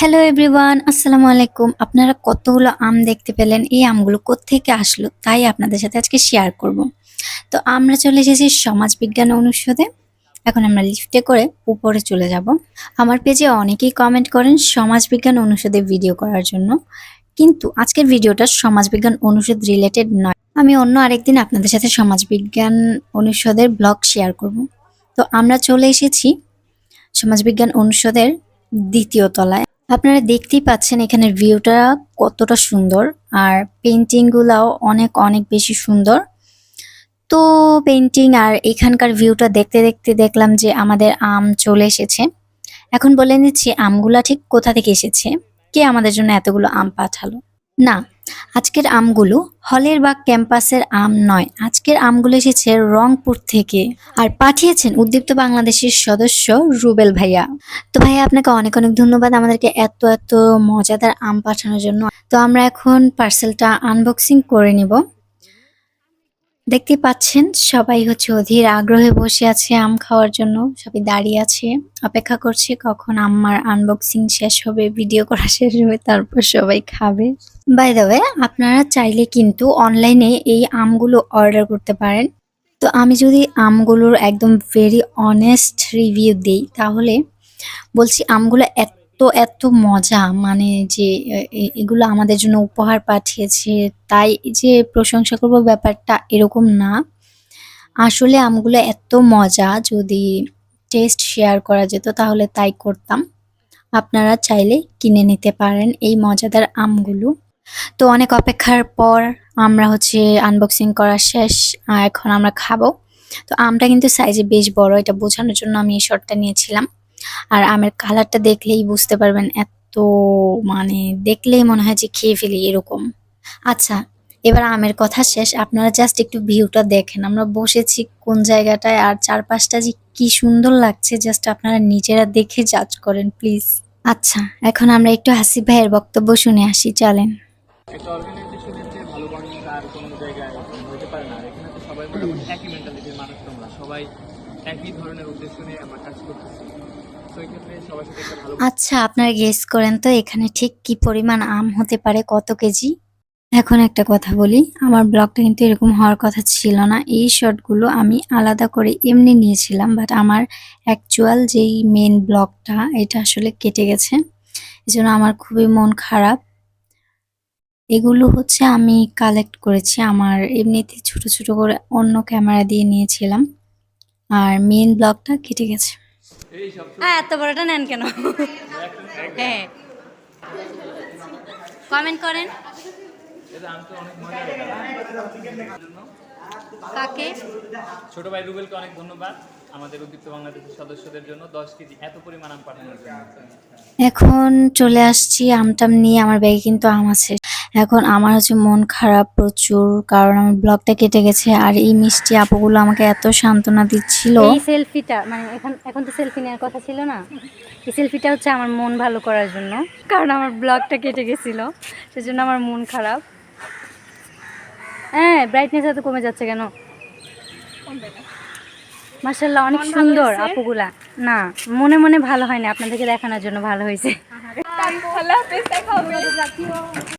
Hello everyone আসসালামু আলাইকুম। আপনারা কতগুলো আম দেখতে পেলেন? এই আমগুলো কোত্থেকে আসলো? তাই আপনাদের সাথে আজকে শেয়ার করব। তো আমরা চলে এসেছি সমাজ বিজ্ঞান অনুষদে। এখন আমরা লিফটে করে উপরে চলে যাব। আমার পেজে অনেকেই কমেন্ট করেন সমাজ বিজ্ঞান অনুষদে ভিডিও করার জন্য। কিন্তু আজকের ভিডিওটা সমাজ বিজ্ঞান অনুষদ রিলেটেড নয়। আমি অন্য আরেকদিন আপনাদের সাথে সমাজ বিজ্ঞান অনুষদের ব্লগ শেয়ার করব। তো আমরা চলে এসেছি সমাজবিজ্ঞান অনুষদের দ্বিতীয় তলায়। আপনারা দেখতেই পাচ্ছেন এখানের ভিউটা কতটা সুন্দর আর পেন্টিং গুলাও অনেক অনেক বেশি সুন্দর। তো পেন্টিং আর এখানকার ভিউটা দেখতে দেখতে দেখলাম যে আমাদের আম চলে এসেছে। এখন বলে নিচ্ছি, আমগুলা ঠিক কোথা থেকে এসেছে? কে আমাদের জন্য এতগুলো আম পাঠালো? না, আজকের আমগুলো হলের বা ক্যাম্পাসের আম নয়। আজকের আমগুলো এসেছে রংপুর থেকে। আর পাঠিয়েছেন উদ্দীপ্ত বাংলাদেশের সদস্য রুবেল ভাইয়া। তো ভাইয়া, আপনাকে অনেক অনেক ধন্যবাদ আমাদেরকে এত এত মজাদার আম পাঠানোর জন্য। তো আমরা এখন পার্সেলটা আনবক্সিং করে নিব। দেখতে পাচ্ছেন, সবাই হচ্ছে অধীর আগ্রহে বসে আছে আম খাওয়ার জন্য, সবাই দাঁড়িয়ে আছে, অপেক্ষা করছে কখন আমার আনবক্সিং শেষ হবে ভিডিও করা শেষ হবে, তারপর সবাই খাবে। বাই ওয়ে আপনারা চাইলে কিন্তু অনলাইনে এই আমগুলো অর্ডার করতে পারেন। তো আমি যদি আমগুলোর একদম ভেরি অনেস্ট রিভিউ দিই, তাহলে বলছি আমগুলো এত এত মজা মানে যে এগুলো আমাদের জন্য উপহার পাঠিয়েছে, তাই যে প্রশংসা করব ব্যাপারটা এরকম না। আসলে আমগুলো এত মজা, যদি টেস্ট শেয়ার করা যেত তাহলে তাই করতাম। আপনারা চাইলে কিনে নিতে পারেন এই মজাদার আমগুলো। তো অনেক অপেক্ষার পর আমরা হচ্ছে আনবক্সিং করা শেষ এখন আমরা খাব। তো আমটা কিন্তু সাইজে বেশ বড়, এটা বোঝানোর জন্য আমি এই শর্টটা নিয়েছিলাম। আর আমের কালারটা দেখলেই বুঝতে পারবেন এত মানে দেখলেই মনে হয় যে খেয়ে ফেলি এরকম। আচ্ছা এবার আমের কথা শেষ। আপনারা জাস্ট একটু ভিউটা দেখেন। আমরা বসেছি কোন জায়গাটায় আর চারপাশটা যে কি সুন্দর লাগছে জাস্ট আপনারা নিজেরা দেখে জাজ করেন প্লিজ আচ্ছা এখন আমরা একটু হাসিফ ভাইয়ের বক্তব্য শুনে আসি, চলেন। সবাই একই ধরনের উদ্দেশ্য নিয়ে কাজ করতেছি। আচ্ছা আপনারা গেস করেন তো এখানে ঠিক কি পরিমাণ আম হতে পারে, কত কেজি? এখন একটা কথা বলি, আমার ব্লগটা কিন্তু এরকম হওয়ার কথা ছিল না। এই শর্টগুলো আমি আলাদা করে এমনি নিয়েছিলাম বাট আমার অ্যাকচুয়াল যেই মেন ব্লগটা, এটা আসলে কেটে গেছে। এজন্য আমার খুবই মন খারাপ। এগুলো হচ্ছে আমি কালেক্ট করেছি, আমার এমনিতে ছোট ছোট করে অন্য ক্যামেরা দিয়ে নিয়েছিলাম। আর মেন ব্লগটা কেটে গেছে। হ্যাঁ এত বড়টা নেন কেন? হ্যাঁ। কমেন্ট করেন। কাকে? ছোট ভাই রুবেলকে অনেক ধন্যবাদ। আমাদের উদ্দীপ্ত বাংলাদেশের সদস্যদের জন্য দশ কেজি এত পরিমাণ আম পাঠানোর জন্য। এখন চলে আসছি আমটাম নিয়ে আমার ব্যাগে কিন্তু আম আছে। এখন আমার হচ্ছে মন খারাপ প্রচুর কারণ আমার ব্লগটা কেটে গেছে আর এই মিষ্টি আপুগুলো আমাকে এত সান্ত্বনা দিচ্ছিল। এই সেলফিটা মানে এখন এখন তো সেলফি নেওয়ার কথা ছিল না। এই সেলফিটা হচ্ছে আমার মন ভালো করার জন্য কারণ আমার ব্লগটা কেটে গেছিল সেজন্য আমার মন খারাপ। হ্যাঁ ব্রাইটনেস এত কমে যাচ্ছে কেন? মার্শাল্লাহ অনেক সুন্দর আপুগুলা। না মনে মনে ভালো হয়নি আপনাদেরকে দেখানোর জন্য ভালো হয়েছে।